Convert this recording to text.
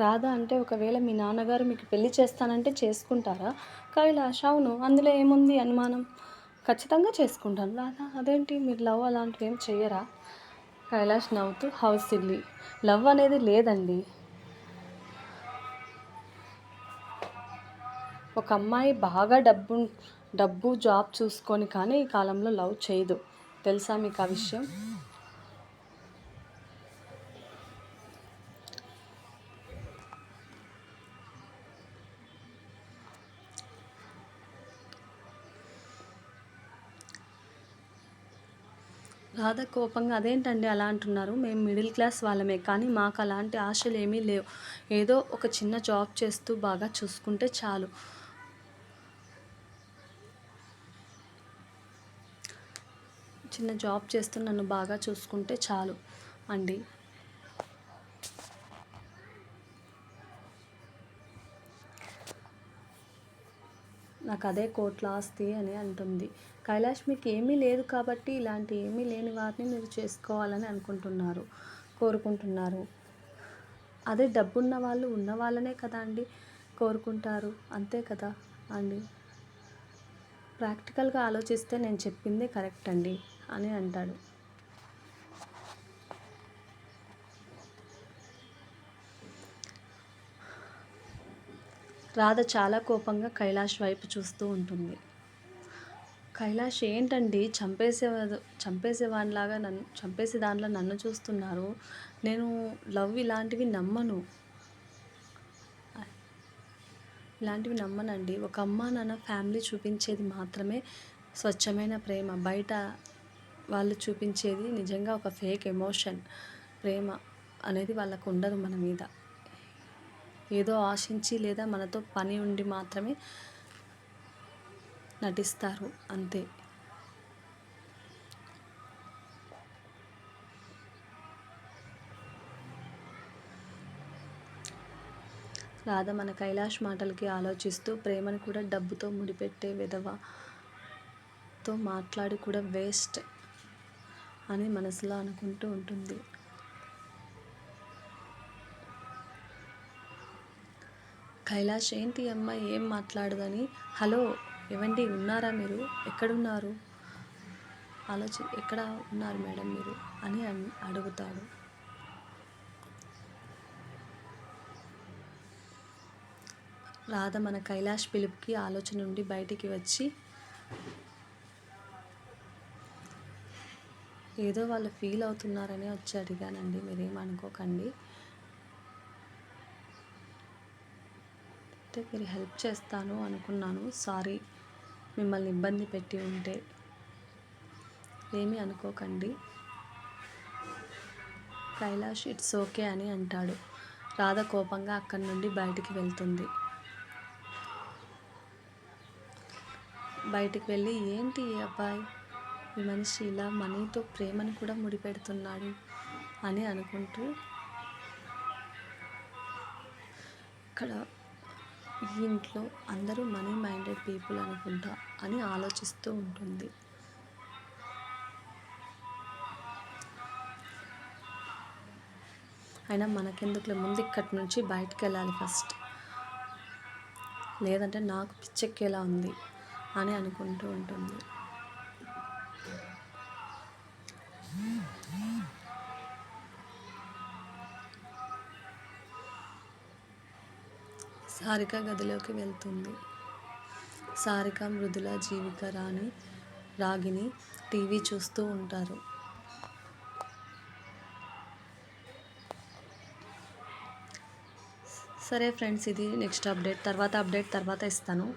రాధా అంటే ఒకవేళ మీ నాన్నగారు మీకు పెళ్ళి చేస్తానంటే చేసుకుంటారా? కైలాష్ అవును అందులో ఏముంది అనుమానం? ఖచ్చితంగా చేసుకుంటాను. రాధా అదేంటి? మీరు లవ్ అలాంటివి ఏం చెయ్యరా? కైలాష్ నవ్వుతూ హౌస్ సిల్లీ. లవ్ అనేది లేదండి. ఒక అమ్మాయి బాగా డబ్బు డబ్బు జాబ్ చూసుకొని కానీ ఈ కాలంలో లవ్ చేయదు. తెలుసా మీకు ఆ విషయం? రాధ కోపంగా అదేంటండి అలా అంటున్నారు? మేము మిడిల్ క్లాస్ వాళ్ళమే కానీ మాకు అలాంటి ఆశలు ఏమీ లేవు. ఏదో ఒక చిన్న జాబ్ చేస్తూ బాగా చూసుకుంటే చాలు. చిన్న జాబ్ చేస్తూ నన్ను బాగా చూసుకుంటే చాలు అండి. నాకు అదే కోట్ల ఆస్తి అని అంటుంది. కైలాష్ మీకు ఏమీ లేదు కాబట్టి ఇలాంటి ఏమీ లేని వారిని మీరు చేసుకోవాలని అనుకుంటున్నారు కోరుకుంటున్నారు. అదే డబ్బున్న వాళ్ళు ఉన్న వాళ్ళనే కదా అండి కోరుకుంటారు. అంతే కదా అండి. ప్రాక్టికల్గా ఆలోచిస్తే నేను చెప్పిందే కరెక్ట్ అండి అని అంటాడు. రాధ చాలా కోపంగా కైలాష్ వైపు చూస్తూ ఉంటుంది. కైలాష్ ఏంటండి? చంపేసే చంపేసేవాడిలాగా నన్ను చంపేసే దానిలా నన్ను చూస్తున్నారు. నేను లవ్ ఇలాంటివి నమ్మను. ఇలాంటివి నమ్మనండి. ఒక అమ్మ నాన్న ఫ్యామిలీ చూపించేది మాత్రమే స్వచ్ఛమైన ప్రేమ. బయట వాళ్ళు చూపించేది నిజంగా ఒక ఫేక్ ఎమోషన్ ప్రేమ అనేది వాళ్ళకు ఉండదు మన మీద. ఏదో ఆశించి లేదా మనతో పని ఉండి మాత్రమే నటిస్తారు అంతే. రాధ మన కైలాష్ మాటలకి ఆలోచిస్తూ ప్రేమను కూడా డబ్బుతో ముడిపెట్టే విధవతో మాట్లాడి కూడా వేస్ట్ అని మనసులో అనుకుంటూ ఉంటుంది. కైలాష్ ఏంటి అమ్మ ఏం మాట్లాడదని? హలో ఏవండి ఉన్నారా మీరు? ఎక్కడున్నారు? ఆలోచి ఎక్కడ ఉన్నారు మేడం మీరు? అని అన్- అడుగుతాడు. రాధ మన కైలాష్ పిలుపుకి ఆలోచన నుండి బయటికి వచ్చి ఏదో వాళ్ళు ఫీల్ అవుతున్నారని వచ్చి అడిగానండి మీరేం అనుకోకండి మీరు హెల్ప్ చేస్తాను అనుకున్నాను. సారీ. మిమ్మల్ని ఇబ్బంది పెట్టి ఉంటే. ఏమీ అనుకోకండి. కైలాష్ ఇట్స్ ఓకే అని అంటాడు. రాధ కోపంగా అక్కడి నుండి బయటికి వెళ్తుంది. బయటికి వెళ్ళి ఏంటి ఈ అబ్బాయి? ఈ మనిషి ఇలా మనీతో ప్రేమను కూడా ముడిపెడుతున్నాడు అని అనుకుంటూ ఇక్కడ ఈ ఇంట్లో అందరూ మనీ మైండెడ్ పీపుల్ అనుకుంటా అని ఆలోచిస్తూ ఉంటుంది. అయినా మనకెందుకులే ముందు ఇక్కడి నుంచి బయటికి వెళ్ళాలి ఫస్ట్. లేదంటే నాకు పిచ్చెక్కేలా ఉంది అని అనుకుంటూ ఉంటుంది. సారిక గదిలోకి వెళ్తుంది. సారిక మృదుల జీవిక రాణి రాగిని టీవీ చూస్తూ ఉంటారు. సరే ఫ్రెండ్స్ ఇది నెక్స్ట్ అప్డేట్. తర్వాత అప్డేట్ తర్వాత ఇస్తాను.